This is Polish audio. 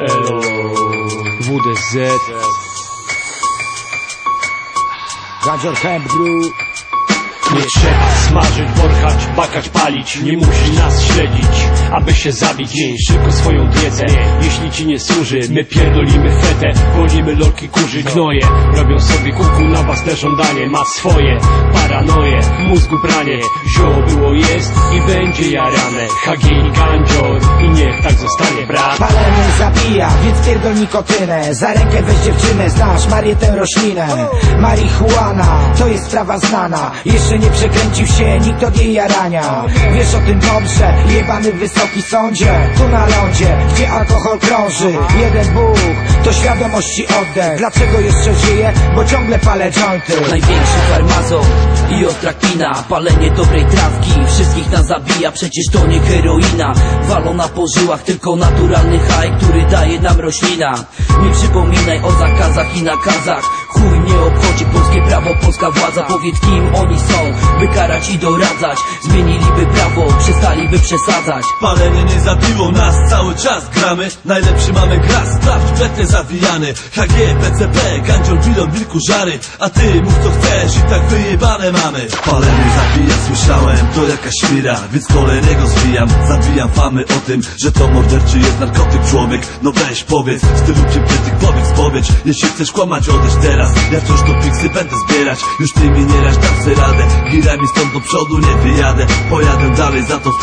Elo WDZ Gadzior Camp Brew Nie trzeba smażyć, borchać, bakać, palić. Nie musi nas śledzić, aby się zabić. Miej szybko swoją dietę, jeśli ci nie służy My pierdolimy fetę, wolimy lolki kurzy Gnoje, robią sobie kuku na własne żądanie Ma swoje. Paranoje, mózgu branie Zioło było, jest i będzie jarane. HG i gandzior i niech tak zostanie brat Zabija, więc pierdol nikotynę Za rękę weź dziewczynę, znasz Marię tę roślinę. Marihuana, to jest sprawa znana. Jeszcze nie przekręcił się nikt od jej jarania. Wiesz o tym dobrze, jebany wysoki sądzie. Tu na lądzie, gdzie alkohol krąży. Jeden Bóg, to świadomości oddech. Dlaczego jeszcze żyję? Bo ciągle palę jointy. Największy farmazon i ostrakina Palenie dobrej trawki Wszystkich nas zabija, przecież to nie heroina. Walona po żyłach, tylko naturalny haj Który daje nam roślina. Nie przypominaj o zakazach i nakazach. Chuj nie obchodzi polskie prawo, polska władza. Powiedz kim oni są, by karać i doradzać. Zmieniliby prawo, przestaliby przesadzać. Palenie nie zabiło nas, cały czas gramy. Najlepszy mamy gras, sprawdź pletę zawijany HG, PCP, gandziol, bilon, wilku żary. A ty mów co chcesz i tak wyjebane mamy. Palenie zabija, słyszałem, to jakaś świra. Więc kolejnego zwijam, zabijam famy o tym Że to morderczy jest narkotyk człowiek. No weź powiedz, w stylu przypytyk powiedz, powiedz. Jeśli chcesz kłamać, odejdź teraz. Ja wciąż to piksy będę zbierać. Już ty mi nie raź, dam se radę. Girami stąd do przodu nie wyjadę. Pojadę dalej, za to w